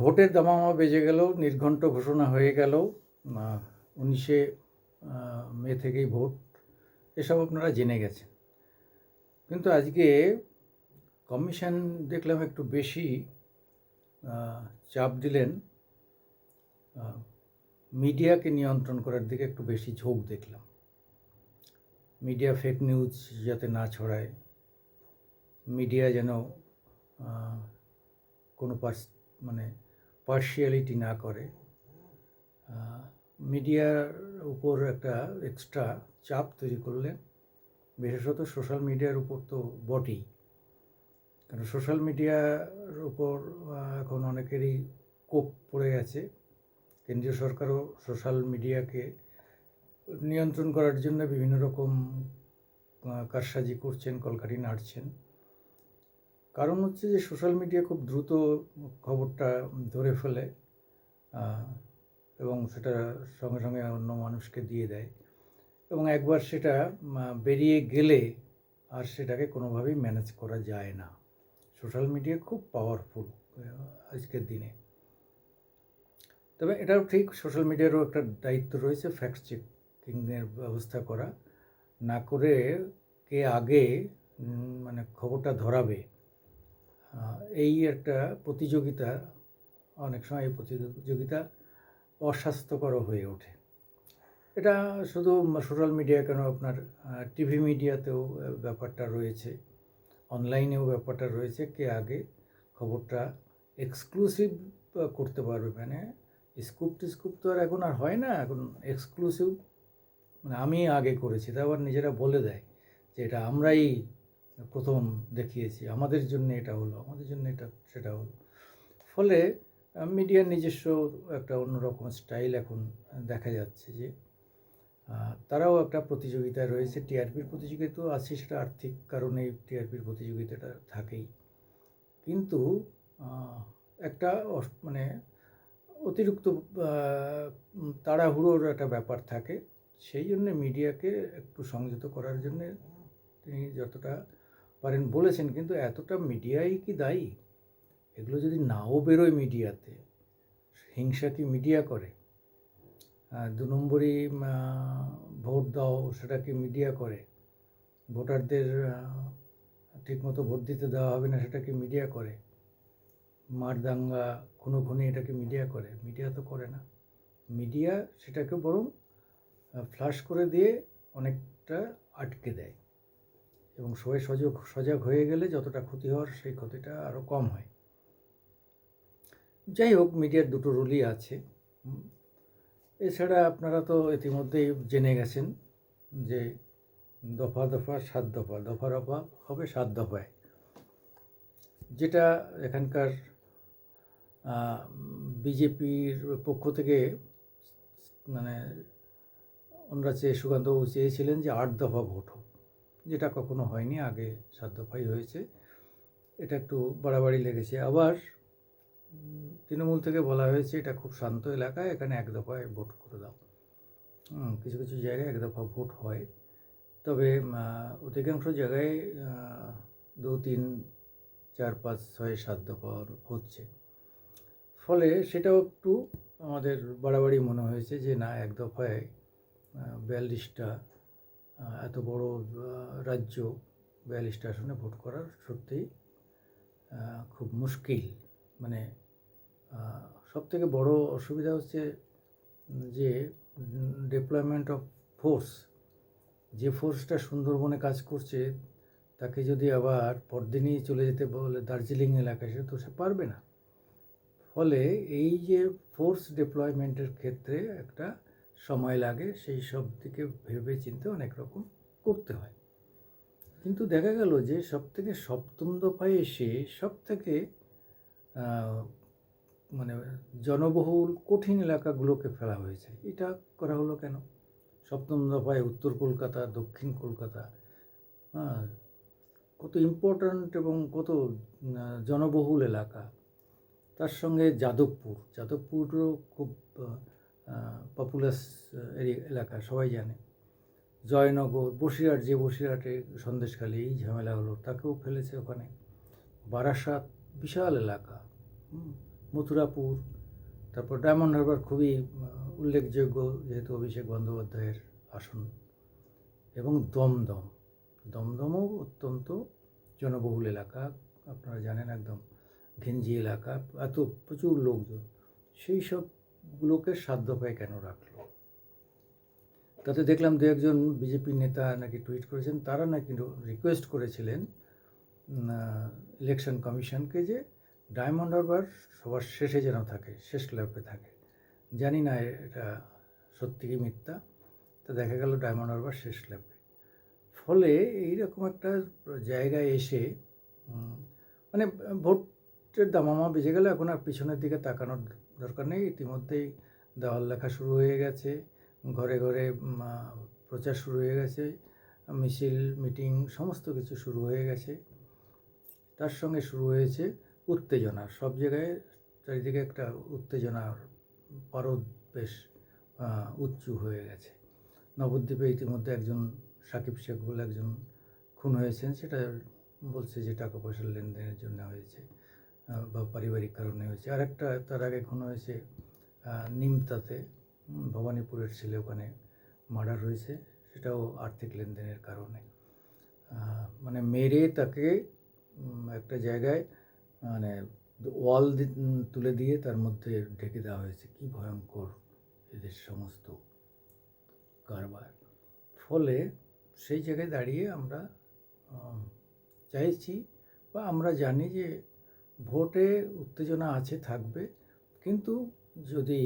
ভোটের দামামা বেজে গেল নির্ঘণ্ট ঘোষণা হয়ে গেল। উনিশে মে থেকেই ভোট। এসব আপনারা জেনে গেছেন। কিন্তু আজকে কমিশন দেখলাম একটু বেশি চাপ দিলেন। মিডিয়াকে নিয়ন্ত্রণ করার দিকে একটু বেশি ঝোঁক দেখলাম। মিডিয়া ফেক নিউজ যাতে না ছড়ায়, মিডিয়া যেন কোনো পার্স মানে পার্শিয়ালিটি না করে মিডিয়ার উপর একটা এক্সট্রা চাপ তৈরি করলেন। বিশেষত সোশ্যাল মিডিয়ার উপর তো বটেই। কারণ সোশ্যাল মিডিয়ার উপর এখন অনেকেরই কোপ পড়ে গেছে কেন্দ্রীয় সরকারও সোশ্যাল মিডিয়াকে নিয়ন্ত্রণ করার জন্য বিভিন্ন রকম কারসাজি করছেন, কলকাঠি নাড়ছেন। কারণ হচ্ছে যে সোশ্যাল মিডিয়া খুব দ্রুত খবরটা ধরে ফেলে এবং সেটা সঙ্গে সঙ্গে অন্য মানুষকে দিয়ে দেয়। এবং একবার সেটা বেরিয়ে গেলে আর সেটাকে কোনোভাবেই ম্যানেজ করা যায় না। সোশ্যাল মিডিয়া খুব পাওয়ারফুল আজকের দিনে। তবে এটাও ঠিক, সোশ্যাল মিডিয়ারও একটা দায়িত্ব রয়েছে ফ্যাক্ট চেকিংয়ের ব্যবস্থা করা। না করে কে আগে মানে খবরটা ধরাবে এই একটা প্রতিযোগিতা, অনেক সময় এই প্রতিযোগিতা অস্বাস্থ্যকর হয়ে ওঠে। এটা শুধু সোশ্যাল মিডিয়া কেন, আপনার টিভি মিডিয়াতেও ব্যাপারটা রয়েছে। অনলাইনেও ব্যাপারটা রয়েছে কে আগে খবরটা এক্সক্লুসিভ করতে পারবে। মানে স্কুপ টিস্কুপ তো আর এখন আর হয় না। এখন এক্সক্লুসিভ মানে আমি আগে করেছি তা আবার নিজেরা বলে দেয় যে এটা আমরাই প্রথম দেখিয়েছি। আমাদের জন্য এটা হলো, আমাদের জন্য এটা, সেটা হলো। ফলে মিডিয়ার নিজস্ব একটা অন্যরকম স্টাইল এখন দেখা যাচ্ছে যে তারাও একটা প্রতিযোগিতা রয়েছে। টিআরপির প্রতিযোগিতা তো আছে, সেটা আর্থিক কারণে টিআরপির প্রতিযোগিতাটা থাকেই। কিন্তু একটা মানে অতিরিক্ত তাড়াহুড়োর একটা ব্যাপার থাকে। সেই জন্য মিডিয়াকে একটু সংযত করার জন্যে তিনি যতটা পারেন বলেছেন, কিন্তু এতটা মিডিয়াই কি দায়ী? এগুলো যদি নাও বেরোয় মিডিয়াতে, হিংসা কি মিডিয়া করে? দু নম্বরই ভোট দাও, সেটা কি মিডিয়া করে? ভোটারদের ঠিকমতো ভোট দিতে দেওয়া হবে না, সেটা কি মিডিয়া করে? মার দাঙ্গা খুনোখুনি এটাকে মিডিয়া করে? মিডিয়া তো করে না। মিডিয়া সেটাকে বরং ফ্লাশ করে দিয়ে অনেকটা আটকে দেয়। এবং সবাই সজাগ সজাগ হয়ে গেলে যতটা ক্ষতি হওয়ার সেই ক্ষতিটা আরও কম হয়। যাই হোক, মিডিয়ার দুটো রুলই আছে। এছাড়া আপনারা তো ইতিমধ্যেই জেনে গেছেন যে দফা দফা, সাত দফা। দফা দফা হবে সাত দফায়। যেটা এখানকার বিজেপির পক্ষ থেকে মানে ওনারা চেয়ে, সুকান্তবাবু চেয়েছিলেন যে আট দফা ভোট হোক। যেটা কখনো হয়নি, আগে দফাই হয়েছে। এটা একটু বাড়াবাড়ি লেগেছে। আবার তৃণমূল থেকে বলা হয়েছে, এটা খুব শান্ত এলাকা, এখানে এক দফায় ভোট করে দাও। কিছু কিছু জায়গায় এক দফা ভোট হয়। তবে অধিকাংশ জায়গায় দু, তিন, চার, পাঁচ, ছয়, সাত দফা হচ্ছে। ফলে সেটাও একটু আমাদের বাড়াবাড়ি মনে হয়েছে যে, না, এক দফায় বিয়াল্লিশটা এত বড় রাজ্য বিয়াল্লিশটা আসনে ভোট করার সত্যিই খুব মুশকিল। মানে সব থেকে বড় অসুবিধা হচ্ছে যে ডিপ্লয়মেন্ট অফ ফোর্স যে ফোর্সটা সুন্দরবনে কাজ করছে, তাকে যদি আবার পরদিনই চলে যেতে বলে দার্জিলিং এলাকায়, সে তো সে পারবে না। ফলে এই যে ফোর্স ডিপ্লয়মেন্টের ক্ষেত্রে একটা সময় লাগে, সেই সব দিকে ভেবে চিন্তে অনেক রকম করতে হয়। কিন্তু দেখা গেল যে সব থেকে সপ্তম দফায় এসে সব থেকে মানে জনবহুল, কঠিন এলাকাগুলোকে ফেলা হয়েছে। এটা করা হলো কেন? সপ্তম দফায় উত্তর কলকাতা, দক্ষিণ কলকাতা হ্যাঁ কত ইম্পর্ট্যান্ট এবং কত জনবহুল এলাকা। তার সঙ্গে যাদবপুর। যাদবপুরও খুব পপুলাস এলাকা, সবাই জানে। জয়নগর, বসিরহাট, যে বসিরহাটে সন্দেশখালী এই ঝামেলা হলো, তাকেও ফেলেছে ওখানে। বারাসাত, বিশাল এলাকা মথুরাপুর, তারপর ডায়মন্ড হারবার খুবই উল্লেখযোগ্য যেহেতু অভিষেক বন্দ্যোপাধ্যায়ের আসন। এবং দমদম, দমদমও অত্যন্ত জনবহুল এলাকা, আপনারা জানেন একদম। ঘিঞ্জি এলাকা, এত প্রচুর লোকজন, সেই সবগুলোকে সাধ্য পায় কেন রাখল? তাতে দেখলাম দু একজন বিজেপি নেতা নাকি টুইট করেছেন, তারা নাকি রিকোয়েস্ট করেছিলেন ইলেকশন কমিশনকে যে ডায়মন্ড হারবার সবার শেষে যেন থাকে, শেষ ল্যাপে থাকে। জানি না এটা সত্যি কি মিথ্যা, তা দেখা গেল ডায়মন্ড হারবার শেষ ল্যাপে ফলে এইরকম একটা জায়গায় এসে মানে মানে ভোটের দামামা বেজে গেলে এখন আর পিছনের দিকে তাকানোর দরকার নেই। ইতিমধ্যেই দেওয়াল লেখা শুরু হয়ে গেছে। ঘরে ঘরে প্রচার শুরু হয়ে গেছে। মিছিল, মিটিং সমস্ত কিছু শুরু হয়ে গেছে। তার সঙ্গে শুরু হয়েছে উত্তেজনা। সব জায়গায় চারিদিকে একটা উত্তেজনার পারদ বেশ উচ্চ হয়ে গেছে। নবদ্বীপে ইতিমধ্যে একজন সাকিব শেখ বলে একজন খুন হয়েছেন। সেটা বলছে যে টাকা পয়সার লেনদেনের জন্য হয়েছে। বা পারিবারিক কারণে হয়েছে। আর একটা তার আগে খুন হয়েছে নিমতাতে ভবানীপুরের ছেলে ওখানে মার্ডার হয়েছে, সেটাও আর্থিক লেনদেনের কারণে। মানে মেরে তাকে একটা জায়গায় মানে ওয়াল তুলে দিয়ে তার মধ্যে ঢেকে দেওয়া হয়েছে। কি ভয়ঙ্কর এদের সমস্ত কারবার। ফলে সেই জায়গায় দাঁড়িয়ে আমরা চাইছি বা আমরা জানি যে ভোটে উত্তেজনা আছে থাকবে। কিন্তু যদি